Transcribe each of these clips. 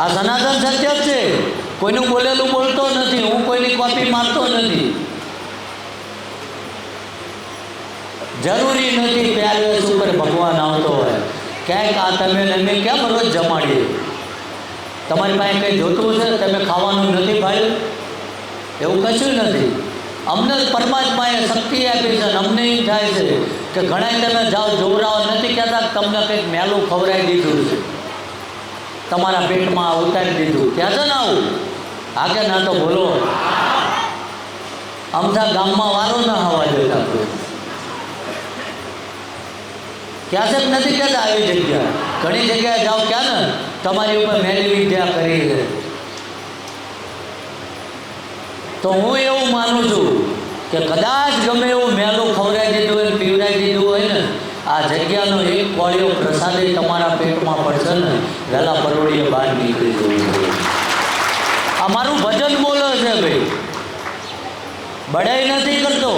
આ સનાતન સત્ય જ છે. કોઈનું બોલેલું બોલતો નથી, હું કોઈની કોપી મારતો નથી. જરૂરી નથી પ્યારેસ ઉપર ભગવાન આવતો હોય. ક્યાંક આ તમે ને અમે કેમ રોજ જમાડીએ? તમારી પાસે કંઈ જોતું છે? તમે ખાવાનું નથી ભાઈ? એવું કશું નથી. અમને પરમાત્માએ શક્તિ આપી છે અમને એ થાય છે કે ઘણા તમે જાઓ, જોવરાઓ નથી કહેતા તમને કંઈક મેલું ખવડાવી દીધું છે. તમારા પેટમાં ઉતારી દીધું. ક્યાં છે ને આવું? હા કે ના તો બોલો અમથા ગામમાં વારો ના હવા કોઈ. ક્યાં છે નથી કહેતા આવી જગ્યા? ઘણી જગ્યાએ જાઓ ક્યાં ને? તમારી ઉપર મેલી વિદ્યા કરી છે. તો હું એવું માનું છું કે કદાચ ગમે એવું મેલું ખવડાવી દીધું હોય પીવડાવી દીધું આ જગ્યાનો એક કોળિયો પ્રસાદે તમારા પેટમાં પડશે ને વહેલા પરોળીએ બહાર નીકળી જવું આ મારું ભજન બોલે છે ભાઈ. બડાઈ નથી કરતો.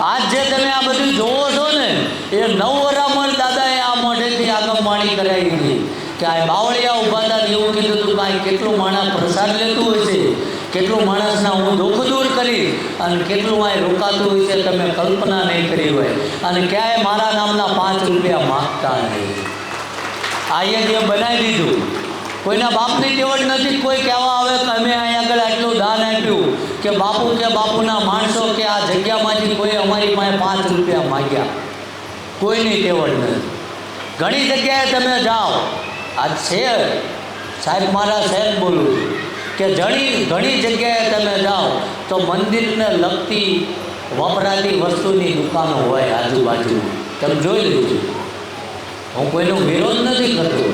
આજ જે તમે આ બધું જોવો છો ને, એ નવ વરામણ દાદાએ આ મોઢેથી આગમવાણી કરાવી હતી. કે આ બાવળિયા ઊભા હતા એવું કીધું હતું કે આ કેટલું માણસ પ્રસાદ લેતું હોય છે. કેટલું માણસના હું દુઃખ દૂર કરી અને કેટલું આ રોકાતું હોય છે તમે કલ્પના નહીં કરી હોય. અને ક્યાંય મારા નામના પાંચ રૂપિયા માગતા નહીં. આઈએ જે બનાવી દીધું. કોઈના બાપની તેવડ નથી, કોઈ કહેવા આવે કે અમે અહીં આગળ આટલું દાન આપ્યું કે બાપુ કે બાપુના માણસો કે આ જગ્યામાંથી કોઈ અમારી પાસે પાંચ રૂપિયા માગ્યા. કોઈની તેવડ નથી. ઘણી જગ્યાએ તમે જાઓ. આ છે. સાહેબ, મારા સાહેબ બોલું. છું કે ઘણી ઘણી જગ્યાએ તમે જાઓ તો મંદિરને લગતી વપરાતી વસ્તુની દુકાનો હોય આજુબાજુ તમે જોઈ લીધું હું કોઈનો વિરોધ નથી કરતો,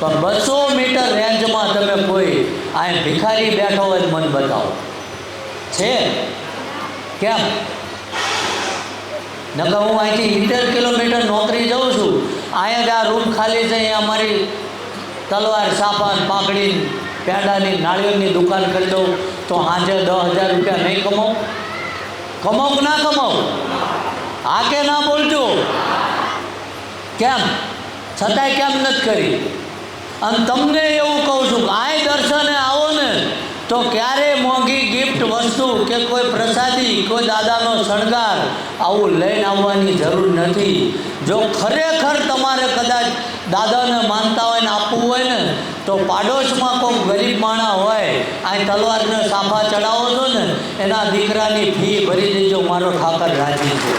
પણ બસો મીટર રેન્જમાં તમે કોઈ આ ભિખારી બેઠો હોય મન બતાવો. છે? કેમ? નકર હું અહીંથી સિત્તેર કિલોમીટર નોકરી જાઉં છું. અહીંયા જ આ રૂમ ખાલી છે, અહીંયા અમારી તલવાર, સાપાન પાકડી પેંડાની નાળિયેરની દુકાન કરી દઉં, તો સાંજે દસ હજાર રૂપિયા નહીં કમાઉં? કમાઉં કે ના કમાઉં? આ કે ના બોલજો. કેમ? છતાંય કેમ નથી કરી? અને તમને એવું કહું છું કે આય દર્શને આવો ને. તો ક્યારે મોંઘી ગિફ્ટ વસ્તુ કે કોઈ પ્રસાદી, કોઈ દાદાનો શણગાર આવું લઈને આવવાની જરૂર નથી. જો ખરેખર તમારે કદાચ દાદાને માનતા હોય ને આપવું હોય ને, તો પાડોશમાં કોઈ ગરીબ માણા હોય, આ તલવારને સાફા ચડાવો છો ને, એના દીકરાની ફી ભરી દેજો, મારો ઠાકર રાજી છે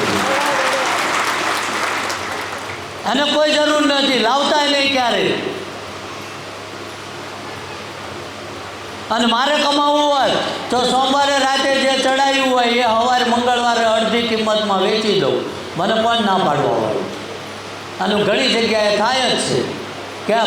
અને કોઈ જરૂર નથી. લાવતા નહીં ક્યારે? અને મારે કમાવવું હોય તો સોમવારે રાતે જે ચડાવ્યું હોય એ સવારે મંગળવારે અડધી કિંમતમાં વેચી દઉં. મને પણ ના પાડવા હોય. અને ઘણી જગ્યાએ થાય જ છે. કેમ?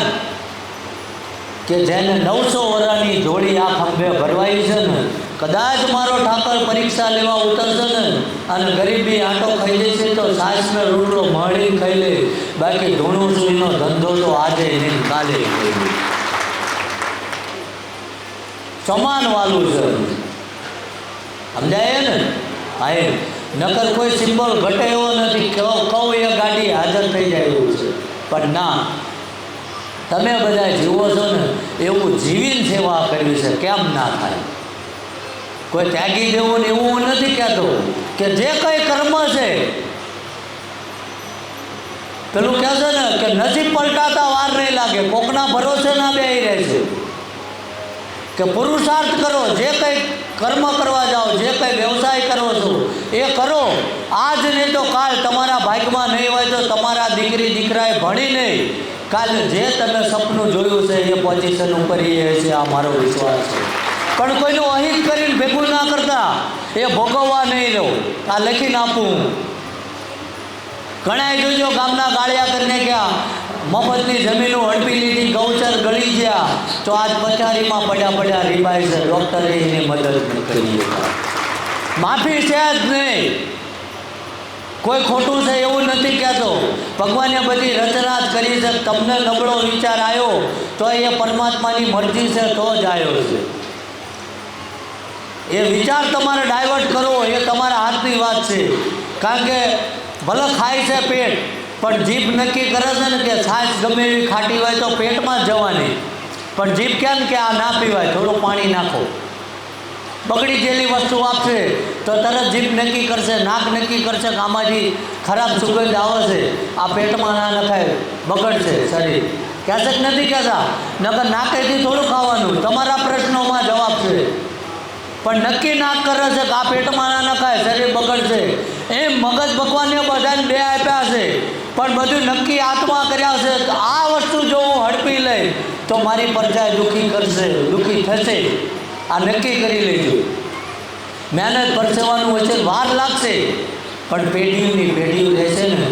કે જેને નવસો વરાની જોડી આ ખંભે ભરવાઈ છે ને, કદાચ મારો ઠાકર પરીક્ષા લેવા ઉતરશે ને, અને ગરીબી આંટો ખાઈ જશે તો સાસને રોટલો મળી ખાઈ લે. બાકી ધૂણું સુઈનો ધંધો તો આજે નહીં કાલે ખાઈ લે સમાન વાલું છે. સમજાય ને? હા નકર કોઈ સિમ્બોલ ઘટે એવો નથી કહું એ ગાડી હાજર થઈ જાય એવું છે. પણ ના, તમે બધા જીવો છો ને, એવું જીવીને સેવા કરવી છે, કેમ ના થાય? કોઈ ત્યાગી દેવું ને એવું હું નથી કહેતો કે જે કંઈ કર્મ છે, પેલું કહે છે ને કે નથી પલટાતા વાર નહીં લાગે, કોકના ભરોસે ના બે રહે છે. કે પુરુષાર્થ કરો, જે કંઈ કર્મ કરવા જાઓ, જે કંઈ વ્યવસાય કરો છો, એ કરો. આજ નહીં તો કાલ તમારા ભાગમાં નહીં હોય તો તમારા દીકરી, દીકરાએ ભણી નહીં. કાલ જે તમે સપનું જોયું છે, એ પોઝિશન ઉપર એ છે આ મારો વિશ્વાસ છે. પણ કોઈનું અહિત કરીને ભેગું ના કરતા, એ ભોગવવા નહીં લો આ લખીને આપું. ઘણા જોજો ગામના ગાળિયા કરીને ગયા મફતની જમીનો હડપી લીધી, ગૌચર ગળી ગયા. તો આજ પથારીમાં પડ્યા પડ્યા રીબાય છે ડૉક્ટરે એને મદદ કરી માફી છે જ નહીં. કોઈ ખોટું છે એવું નથી કહેતો. ભગવાને બધી રચના કરી છે. તમને નબળો વિચાર આવ્યો, તો એ પરમાત્માની મરજી છે, તો જ આવ્યો છે. એ વિચાર તમારે ડાયવર્ટ કરવો, એ તમારા હાથની વાત છે. કારણ કે ભલે ખાય છે પેટ પણ જીભ નક્કી કરે છે ને કે છાશ ગમે એવી ખાટી હોય તો પેટમાં જ જવાની. પણ જીભ ને કે આ ના પીવાય? થોડું પાણી નાખો. બગડી ગયેલી વસ્તુ આપશે તો તરત જીભ નક્કી કરશે, નાક નક્કી કરશે કે આમાંથી ખરાબ સુગંધ આવે છે. આ પેટમાં ના નખાય, બગડશે શરીર. કહેશે કે નથી કહેતા? નકર નાકેથી થોડું ખાવાનું. તમારા પ્રશ્નોમાં જવાબ છે. પણ નક્કી ના કરે છે કે આ પેટમાં ના નખાય શરીર બગડશે. એમ મગજ ભગવાનને બધાને બે આપ્યા છે. પણ બધું નક્કી આત્મા કર્યા છે આ વસ્તુ જો હું હડપી લઈ, તો મારી પ્રજા દુઃખી કરશે, દુઃખી થશે. આ નક્કી કરી લેજો. મહેનત પરસેવાનું હોય છે, વાર લાગશે. પણ પેઢીઓની પેઢીઓ રહેશે ને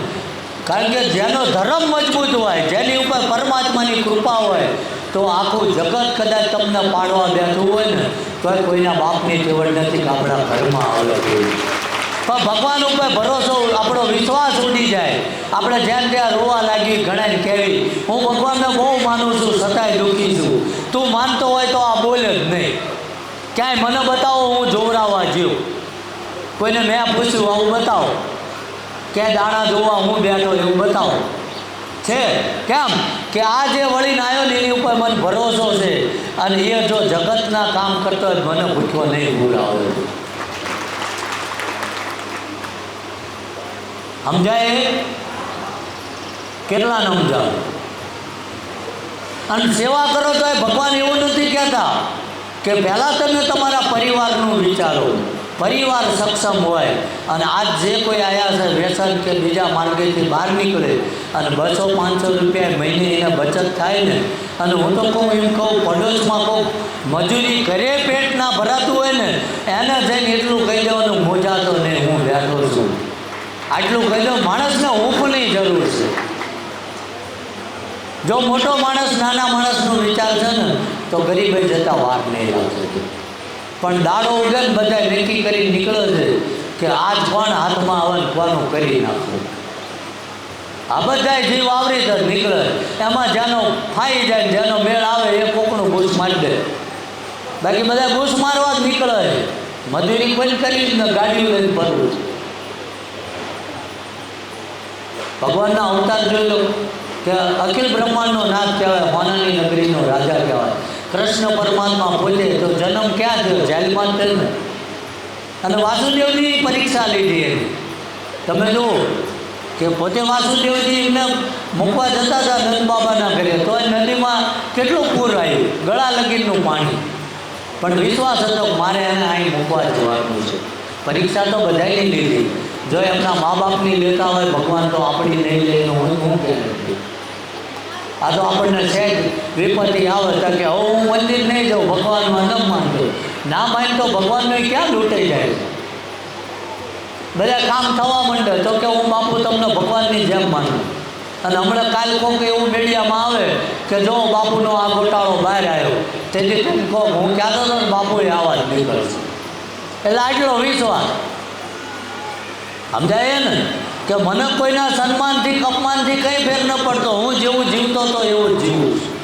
કારણ કે જેનો ધર્મ મજબૂત હોય, જેની ઉપર પરમાત્માની કૃપા હોય, તો આખું જગત કદાચ તમને પાડવા બેઠું હોય ને, તો કોઈના બાપની તેવડ નથી કે આપણા ઘરમાં આવે પણ ભગવાન ઉપર ભરોસો, આપણો વિશ્વાસ ઉડી જાય. આપણે જેમ ત્યાં રોવા લાગી ઘણા કહેવી હું ભગવાનને બહુ માનું છું છતાંય દુઃખી છું. તું માનતો હોય તો આ બોલે જ નહીં. ક્યાંય મને બતાવો, હું જોવરાવા જીવ કોઈને મેં પૂછ્યું, આવું બતાવો. ક્યાંય દાણા જોવા હું બેઠો એવું બતાવો. છે? કેમ? કે આ જે વળીને આવ્યો ને એની ઉપર મને ભરોસો છે. અને એ જો જગતના કામ કરતો હોય મને પૂછવો નહીં ભૂલાવો સમજાય? કેટલા કેટલાને સમજાવ અને સેવા કરો તો એ ભગવાન એવું નથી કહેતા કે પહેલાં તમે તમારા પરિવારનું વિચારો. પરિવાર સક્ષમ હોય અને આજ જે કોઈ આવ્યા છે વ્યસન કે બીજા માર્ગેથી બહાર નીકળે અને બસો પાંચસો રૂપિયા મહિને એને બચત થાય ને, અને હું તો કહું એમ કહું, પડોશમાં કહું મજૂરી ઘરે પેટ ના ભરાતું હોય ને, એને જઈને એટલું કહી દેવાનું, મોજા તો નહીં હું બેઠો છું. આટલું કહી દો, માણસને ઊંઘની જરૂર છે. જો મોટો માણસ, નાના માણસનો વિચાર છે ને, તો ગરીબે જતા વાર નહીં લાગશે પણ દાડો ઉગે ને બધા નક્કી કરી નીકળે છે કે આ કોણ હાથમાં આવે કોનું કરી નાખવું. આ બધા જીવ આવરી જ નીકળે. એમાં જેનો ફાઈ જાય જેનો મેળ આવે એ કોકનું બૂસ મારી દે. બાકી બધા બૂસ મારવા જ નીકળે છે. મજૂરી કોઈ કરી ને, ગાડી લઈને ફરવું છે. ભગવાનના અવતાર જોઈ કે અખિલ બ્રહ્માંડનો નાથ કહેવાય, હોનાની નગરીનો રાજા કહેવાય. કૃષ્ણ પરમાત્મા બોલે તો જન્મ ક્યાં થયો? જેલમાં થયો અને વાસુદેવની પરીક્ષા લીધી એની. તમે જુઓ કે પોતે વાસુદેવજી એમને મૂકવા જતા હતા નંદ બાબાના ઘરે તો એ નદીમાં કેટલું પૂર આવ્યું? ગળા લગીનું પાણી. પણ વિશ્વાસ હતો મારે એને અહીં મૂકવા જવાનું છે. પરીક્ષા તો બધાની લીધી. જો એમના મા બાપની લેતા હોય, ભગવાન તો આપણી નહીં લે એનું હું હું કે આ તો આપણને સહેજ વિપત્તિ આવે તો કે હવે હું મંદિર નહીં જાઉં, ભગવાનમાં ન માનતો ના માન તો ભગવાનને ક્યાં લૂંટાઈ જાય? બધા કામ થવા માંડે, તો કે હું બાપુ તમને ભગવાનની જેમ માનું. અને હમણાં કાલ કોક એવું મીડિયામાં આવે કે જો બાપુનો આ ગોટાળો બહાર આવ્યો, તેથી તમે કહો હું ક્યાં તો બાપુએ આવા જ નીકળશે એટલે આટલો વિશ્વાસ. સમજાય ને? કે મને કોઈના સન્માનથી અપમાનથી કંઈ ફેર ન પડતો. હું જેવું જીવતો હતો એવું જીવું છું.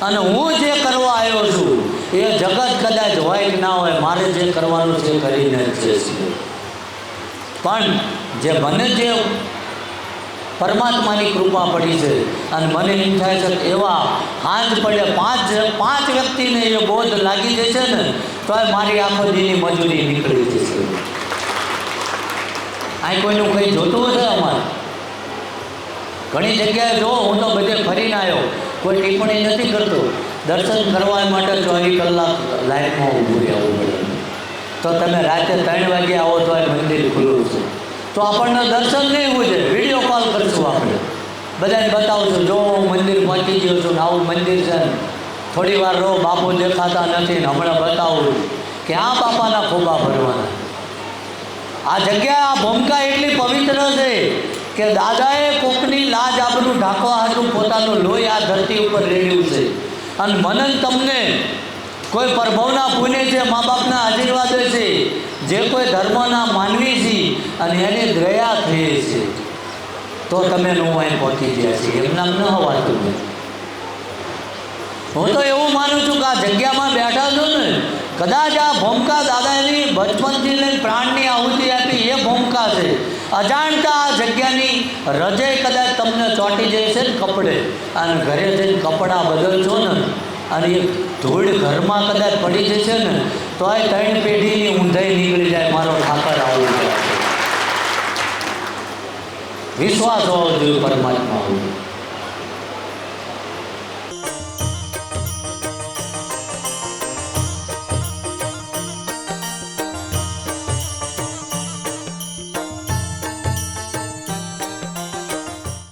અને હું જે કરવા આવ્યો છું, એ જગત કદાચ હોય કે ના હોય, મારે જે કરવાનું છે કરીને જઈશું પણ જે મને જે પરમાત્માની કૃપા પડી છે, અને મને એમ થાય છે એવા હાથ પડે પાંચ પાંચ વ્યક્તિને એ બોધ લાગી જશે ને તો મારી આખો દીની મજૂરી નીકળી જશે. અહીં કોઈનું કંઈ જોતું હશે અમારે? ઘણી જગ્યાએ જો, હું તો બધે ફરીને આવ્યો. કોઈ ટિપ્પણી નથી કરતો. દર્શન કરવા માટે ચોવીસ કલાક લાઈફમાં ઊભું રહેવું પડે. તો તમે રાતે ત્રણ વાગે આવો તો આ મંદિર ખુલ્લું છે. તો આપણને દર્શન નહીં હોય છે વીડિયો કોલ કરીશું આપણે. બધાને બતાવશું, જો હું મંદિર પહોંચી ગયો છું ને આવું મંદિર છે થોડી વાર રહો, બાપુ દેખાતા નથી ને હમણાં બતાવું કે આ બાપાના ખોબા ભરવાના. આ જગ્યા આ ભૂમિકા એટલી પવિત્ર છે કે દાદાએ કોકની લાજ આપણું ઢાંકવા હાટું પોતાનું લોહી આ ધરતી ઉપર રેડ્યું છે. અને મનન તમને કોઈ પ્રભવના પુણ્ય છે મા બાપના આશીર્વાદ છે, જે કોઈ ધર્મના માનવી છે, અને એની દયા થઈ છે. તો તમે નું અહીં પહોંચી ગયા છે એમના ન હોવાતું. હું તો એવું માનું છું કે આ જગ્યામાં બેઠા છો ને કદાચ આ ભૂમકા દાદાની બચપનથી લઈને પ્રાણની આહુતિ આપી એ ભૂમકા છે. અજાણતા આ જગ્યાની રજે કદાચ તમને ચોંટી છે ને કપડે. અને ઘરે જઈને કપડાં બદલશો ને, અને એ ધૂળ ઘરમાં કદાચ પડી જશે ને, તો આ ત્રણ પેઢીની ઊંધાઈ નીકળી જાય મારો ઠાકર આવું વિશ્વાસ હોવો જોઈએ પરમાત્મા ઉપર